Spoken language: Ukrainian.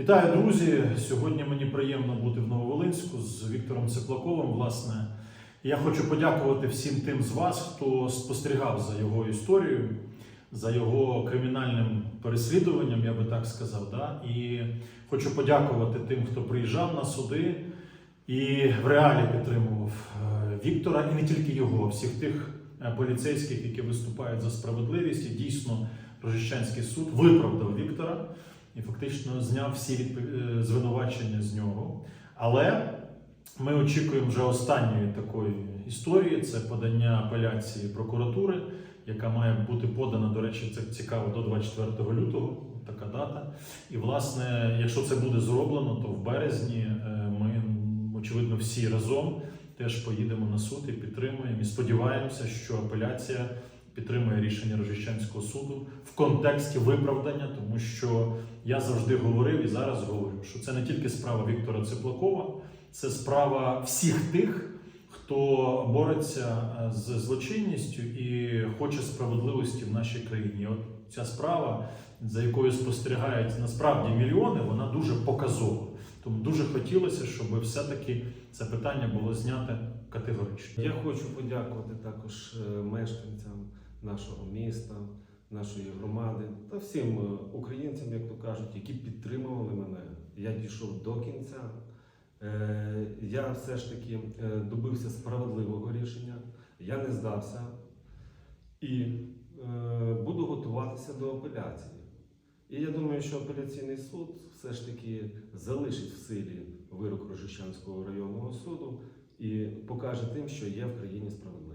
Вітаю, друзі! Сьогодні мені приємно бути в Нововолинську з Віктором Цеплаковим. Власне, я хочу подякувати всім тим з вас, хто спостерігав за його історією, за його кримінальним переслідуванням, я би так сказав. Да? І хочу подякувати тим, хто приїжджав на суди і в реалі підтримував е, Віктора, і не тільки його, всіх тих е, поліцейських, які виступають за справедливість. І дійсно, Рожищанський суд виправдав Віктора і фактично зняв всі відпов- е, звинувачення з нього. Але ми очікуємо вже останньої такої історії: це подання апеляції прокуратури, яка має бути подана, до речі, це цікаво до 24 лютого. Така дата. І, власне, якщо це буде зроблено, то в березні е, ми, очевидно, всі разом теж поїдемо на суд і підтримуємо. І сподіваємося, що апеляція підтримує рішення Рожищанського суду в контексті виправдання, тому що я завжди говорив і зараз говорю, що це не тільки справа Віктора Цеплакова, це справа всіх тих, хто бореться е, з злочинністю і хоче справедливості в нашій країні. От ця справа, за якою спостерігають насправді мільйони, вона дуже показова. Тому дуже хотілося, щоб все-таки це питання було знято категорично. Я хочу подякувати також е, мешканцям нашого міста, нашої громади та всім е, українцям, як то кажуть, які підтримували мене. Я дійшов до кінця. Е, Я все ж таки е, добився справедливого рішення. Я не здався і буду готуватися до апеляції. І я думаю, що апеляційний суд все ж таки залишить в силі вирок Рожищанського районного суду і покаже тим, що є в країні справедливість.